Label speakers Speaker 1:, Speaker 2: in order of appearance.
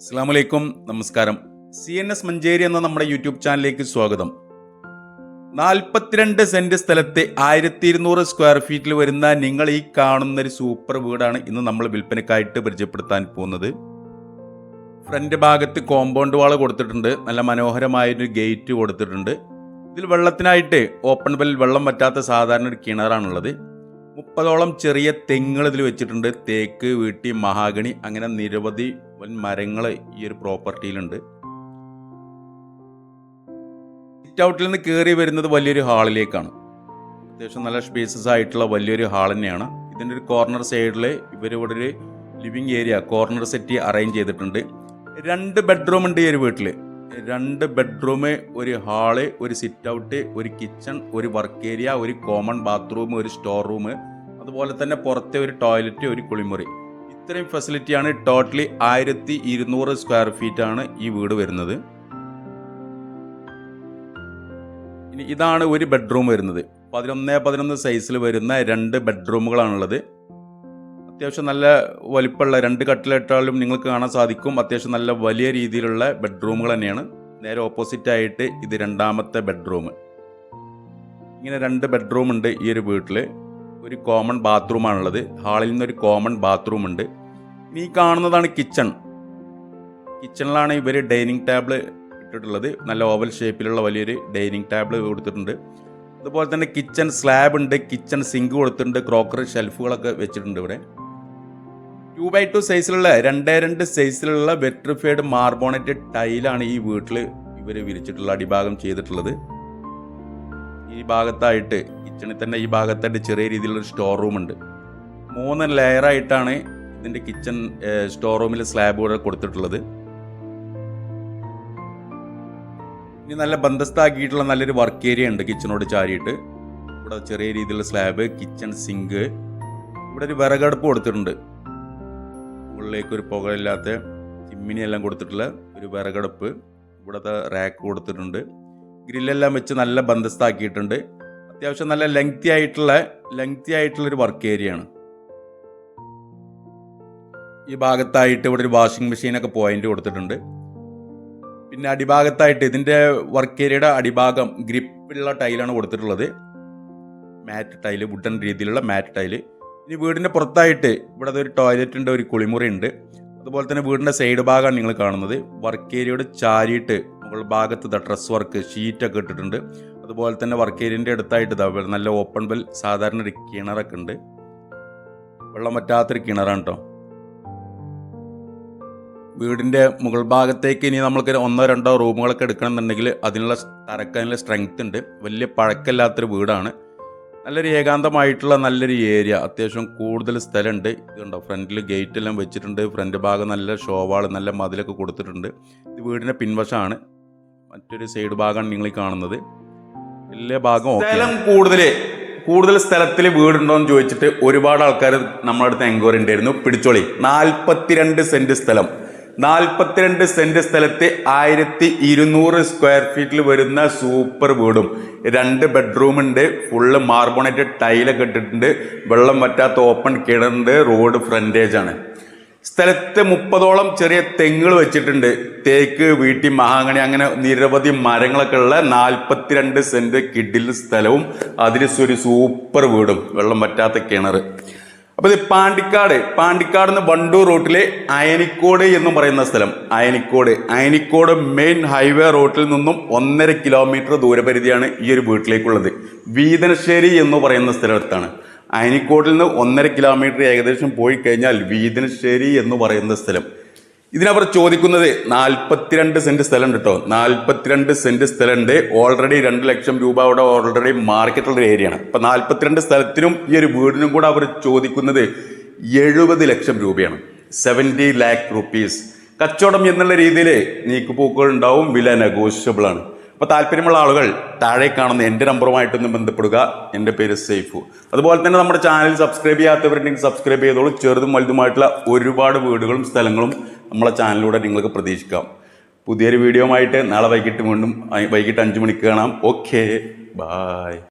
Speaker 1: അസ്സാമലൈക്കും നമസ്കാരം. C N S Manjeri എന്ന നമ്മുടെ യൂട്യൂബ് ചാനലിലേക്ക് സ്വാഗതം. നാൽപ്പത്തിരണ്ട് സെന്റ് സ്ഥലത്തെ ആയിരത്തി ഇരുന്നൂറ് സ്ക്വയർ ഫീറ്റിൽ വരുന്ന നിങ്ങൾ ഈ കാണുന്ന ഒരു സൂപ്പർ വീടാണ് ഇന്ന് നമ്മൾ വിൽപ്പനക്കായിട്ട് പരിചയപ്പെടുത്താൻ പോകുന്നത്. ഫ്രണ്ട് ഭാഗത്ത് കോമ്പൗണ്ട് വാൾ കൊടുത്തിട്ടുണ്ട്. നല്ല മനോഹരമായൊരു ഗേറ്റ് കൊടുത്തിട്ടുണ്ട്. ഇതിൽ വെള്ളത്തിനായിട്ട് ഓപ്പൺ വെൽ വെള്ളം പറ്റാത്ത സാധാരണ ഒരു കിണറാണുള്ളത്. മുപ്പതോളം ചെറിയ തെങ്ങുകൾ ഇതിൽ വെച്ചിട്ടുണ്ട്. തേക്ക് വീട്ടി മഹാഗണി അങ്ങനെ നിരവധി വൻ മരങ്ങൾ ഈ ഒരു പ്രോപ്പർട്ടിയിലുണ്ട്. സിറ്റ് ഔട്ടിൽ നിന്ന് കയറി വരുന്നത് വലിയൊരു ഹാളിലേക്കാണ്. അത്യാവശ്യം നല്ല സ്പേസസ് ആയിട്ടുള്ള വലിയൊരു ഹാൾ തന്നെയാണ്. ഇതിന്റെ ഒരു കോർണർ സൈഡിൽ ഇവർ ഇവിടെ ഒരു living area corner set arrange ചെയ്തിട്ടുണ്ട്. രണ്ട് ബെഡ്റൂം ഉണ്ട് ഈ ഒരു വീട്ടിൽ രണ്ട് ബെഡ്റൂം ഒരു ഹാൾ ഒരു സിറ്റ് ഔട്ട് ഒരു കിച്ചൺ ഒരു വർക്ക് ഏരിയ ഒരു കോമൺ ബാത്റൂം ഒരു സ്റ്റോർ റൂം അതുപോലെ തന്നെ പുറത്തെ ഒരു ടോയ്ലറ്റ് ഒരു കുളിമുറി. ഇത്രയും ഫെസിലിറ്റിയാണ് ടോട്ടലി ആയിരത്തി ഇരുന്നൂറ് സ്ക്വയർ ഫീറ്റ് ആണ് ഈ വീട് വരുന്നത്. ഇനി ഇതാണ് ഒരു ബെഡ്റൂം വരുന്നത്. പതിനൊന്ന് പതിനൊന്ന് സൈസിൽ വരുന്ന രണ്ട് ബെഡ്റൂമുകളാണുള്ളത് അത്യാവശ്യം നല്ല വലിപ്പമുള്ള രണ്ട് കട്ടിലിട്ടാലും നിങ്ങൾക്ക് കാണാൻ സാധിക്കും. അത്യാവശ്യം നല്ല വലിയ രീതിയിലുള്ള ബെഡ്റൂമുകൾ തന്നെയാണ്. നേരെ ഓപ്പോസിറ്റ് ആയിട്ട് ഇത് രണ്ടാമത്തെ ബെഡ്റൂം ഇങ്ങനെ രണ്ട് ബെഡ്റൂം ഉണ്ട് ഈ ഒരു വീട്ടിൽ ഒരു കോമൺ ബാത്റൂമാണുള്ളത് ഹാളിൽ നിന്നൊരു കോമൺ ബാത്റൂം ഉണ്ട്. ഇനി കാണുന്നതാണ് കിച്ചൺ കിച്ചണിലാണ് ഇവർ ഡൈനിങ് ടേബിൾ ഇട്ടിട്ടുള്ളത്. നല്ല ഓവൽ ഷേപ്പിലുള്ള വലിയൊരു ഡൈനിങ് ടേബിൾ കൊടുത്തിട്ടുണ്ട്. അതുപോലെ തന്നെ കിച്ചൺ സ്ലാബ് ഉണ്ട് കിച്ചൺ സിങ്ക് കൊടുത്തിട്ടുണ്ട് ക്രോക്കറി ഷെൽഫുകളൊക്കെ വെച്ചിട്ടുണ്ട് ഇവിടെ. ടു ബൈ ടു സൈസിലുള്ള രണ്ടേ രണ്ട് സൈസിലുള്ള വെട്രിഫൈഡ് മാർബോണറ്റ് ടൈലാണ് ഈ വീട്ടിൽ ഇവർ വിരിച്ചിട്ടുള്ള അടിഭാഗം ചെയ്തിട്ടുള്ളത്. ഈ ഭാഗത്തായിട്ട് കിച്ചണിൽ തന്നെ ഈ ഭാഗത്തായിട്ട് ചെറിയ രീതിയിലൊരു സ്റ്റോർ റൂം ഉണ്ട്. മൂന്ന് ലെയറായിട്ടാണ് ഇതിന്റെ കിച്ചൺ സ്റ്റോർ റൂമിൽ സ്ലാബുകൾ കൂടെ കൊടുത്തിട്ടുള്ളത്. ഇനി നല്ല ബന്ധസ്ഥാക്കിയിട്ടുള്ള നല്ലൊരു വർക്ക് ഏരിയ ഉണ്ട് കിച്ചണോട് ചാരിയിട്ട്. ഇവിടെ ചെറിയ രീതിയിലുള്ള സ്ലാബ് കിച്ചൺ സിങ്ക് ഇവിടെ ഒരു വിറകടുപ്പ് കൊടുത്തിട്ടുണ്ട്. മുകളിലേക്ക് ഒരു പുകയില്ലാത്ത ചിമ്മിനി എല്ലാം കൊടുത്തിട്ടുള്ള ഒരു വിറകടുപ്പ്. ഇവിടുത്തെ റാക്ക് കൊടുത്തിട്ടുണ്ട്. ഗ്രില്ലെല്ലാം വെച്ച് നല്ല ബന്ധസ്ഥാക്കിയിട്ടുണ്ട് അത്യാവശ്യം നല്ല ലെങ്തി ആയിട്ടുള്ള ലെങ്തി ആയിട്ടുള്ള ഒരു വർക്ക് ഏരിയയാണ് ഈ ഭാഗത്തായിട്ട് ഇവിടെ ഒരു വാഷിംഗ് മെഷീനൊക്കെ പോയിന്റ് കൊടുത്തിട്ടുണ്ട്. പിന്നെ അടിഭാഗത്തായിട്ട് ഇതിന്റെ വർക്ക് ഏരിയയുടെ അടിഭാഗം ഗ്രിപ്പുള്ള ടൈലാണ് കൊടുത്തിട്ടുള്ളത്. മാറ്റ് ടൈൽ വുഡൻ രീതിയിലുള്ള മാറ്റ് ടൈൽ ഇനി വീടിന്റെ പുറത്തായിട്ട് ഇവിടെ ഒരു ടോയ്ലറ്റ് ഉണ്ട് ഒരു കുളിമുറി ഉണ്ട്. അതുപോലെ തന്നെ വീടിന്റെ സൈഡ് ഭാഗമാണ് നിങ്ങൾ കാണുന്നത്. വർക്ക് ഏരിയയോട് ചാരിയിട്ട് മുകൾ ഭാഗത്ത് ഡ്രസ് വർക്ക് ഷീറ്റൊക്കെ ഇട്ടിട്ടുണ്ട്. അതുപോലെ തന്നെ വർക്ക് ഏരിയന്റെ അടുത്തായിട്ട് ഇതാ നല്ല ഓപ്പൺ ബെൽ സാധാരണ ഒരു കിണറൊക്കെ ഉണ്ട്. വെള്ളം പറ്റാത്തൊരു കിണറാണ് കേട്ടോ വീടിന്റെ മുകൾ ഭാഗത്തേക്ക് ഇനി നമ്മൾക്ക് ഒന്നോ രണ്ടോ റൂമുകളൊക്കെ എടുക്കണമെന്നുണ്ടെങ്കിൽ അതിനുള്ള തരക്കതിനുള്ള സ്ട്രെങ്ത് ഉണ്ട്. വലിയ പഴക്കമില്ലാത്തൊരു വീടാണ്. നല്ലൊരു ഏകാന്തമായിട്ടുള്ള നല്ലൊരു ഏരിയ അത്യാവശ്യം കൂടുതൽ സ്ഥലമുണ്ട്. ഇതുണ്ടോ ഫ്രണ്ടിൽ ഗേറ്റ് എല്ലാം വെച്ചിട്ടുണ്ട്. ഫ്രണ്ട് ഭാഗം നല്ല ഷോവാൾ നല്ല മതിലൊക്കെ കൊടുത്തിട്ടുണ്ട്. ഇത് വീടിന്റെ പിൻവശമാണ്. മറ്റൊരു സൈഡ് ഭാഗമാണ് നിങ്ങൾ കാണുന്നത്. വലിയ ഭാഗം സ്ഥലം കൂടുതൽ കൂടുതൽ സ്ഥലത്തിൽ വീടുണ്ടോ എന്ന് ചോദിച്ചിട്ട് ഒരുപാട് ആൾക്കാർ നമ്മുടെ അടുത്ത് എൻക്വയറി ഉണ്ടായിരുന്നു. പിടിച്ചോളി. നാൽപ്പത്തിരണ്ട് സെന്റ് സ്ഥലം. നാൽപ്പത്തിരണ്ട് സെന്റ് സ്ഥലത്ത് ആയിരത്തി ഇരുന്നൂറ് സ്ക്വയർ ഫീറ്റിൽ വരുന്ന സൂപ്പർ വീടും. രണ്ട് ബെഡ്റൂം ഉണ്ട്. ഫുള്ള് മാർബോണേറ്റ് ടൈലൊക്കെ ഇട്ടിട്ടുണ്ട്. വെള്ളം പറ്റാത്ത ഓപ്പൺ കിണറുണ്ട്. റോഡ് ഫ്രണ്ടേജ് ആണ്. സ്ഥലത്ത് മുപ്പതോളം ചെറിയ തെങ്ങുകൾ വെച്ചിട്ടുണ്ട്. തേക്ക് വീട്ടി മഹാഗണി അങ്ങനെ നിരവധി മരങ്ങളൊക്കെ ഉള്ള നാൽപ്പത്തിരണ്ട് സെന്റ് കിഡിൽ സ്ഥലവും അതിൽ ഒരു സൂപ്പർ വീടും വെള്ളം പറ്റാത്ത കിണർ അപ്പോൾ ഇത് പാണ്ടിക്കാട്. പാണ്ടിക്കാട് നിന്ന് വണ്ടൂർ റൂട്ടിലെ അയനിക്കോട് എന്ന് പറയുന്ന സ്ഥലം. അയനിക്കോട്. അയനിക്കോട് മെയിൻ ഹൈവേ റോട്ടിൽ നിന്നും ഒന്നര കിലോമീറ്റർ ദൂരപരിധിയാണ് ഈ ഒരു വീട്ടിലേക്കുള്ളത്. വീതനശ്ശേരി എന്ന് പറയുന്ന സ്ഥലത്താണ്. അയനിക്കോട്ടിൽ നിന്ന് ഒന്നര കിലോമീറ്റർ ഏകദേശം പോയി കഴിഞ്ഞാൽ വീതിനശ്ശേരി എന്ന് പറയുന്ന സ്ഥലം. ഇതിനവർ ചോദിക്കുന്നത് നാൽപ്പത്തിരണ്ട് സെന്റ് സ്ഥലം കേട്ടോ നാൽപ്പത്തിരണ്ട് സെന്റ് സ്ഥലമുണ്ട്. ഓൾറെഡി രണ്ട് ലക്ഷം രൂപ അവിടെ ഓൾറെഡി മാർക്കറ്റുള്ള ഏരിയയാണ് അപ്പൊ നാൽപ്പത്തിരണ്ട് സ്ഥലത്തിനും ഈ ഒരു വീടിനും കൂടെ അവർ ചോദിക്കുന്നത് എഴുപത് ലക്ഷം രൂപയാണ്. സെവന്റി ലാക്ക് റുപ്പീസ് കച്ചവടം എന്നുള്ള രീതിയിൽ നീക്കുപോക്കുകൾ ഉണ്ടാവും. വില നെഗോഷ്യബിൾ ആണ്. അപ്പോൾ താല്പര്യമുള്ള ആളുകൾ താഴെ കാണുന്ന എന്റെ നമ്പറുമായിട്ടൊന്ന് ബന്ധപ്പെടുക. എന്റെ പേര് സേഫു അതുപോലെ തന്നെ നമ്മുടെ ചാനൽ സബ്സ്ക്രൈബ് ചെയ്യാത്തവരുണ്ടെങ്കിൽ സബ്സ്ക്രൈബ് ചെയ്തോളൂ. ചെറുതും വലുതുമായിട്ടുള്ള ഒരുപാട് വീടുകളും സ്ഥലങ്ങളും നമ്മളെ ചാനലിലൂടെ നിങ്ങൾക്ക് പ്രതീക്ഷിക്കാം. പുതിയൊരു വീഡിയോ ആയിട്ട് നാളെ വൈകിട്ട് വീണ്ടും വൈകിട്ട് അഞ്ച് മണിക്ക് കാണാം. ഓക്കെ. ബായ്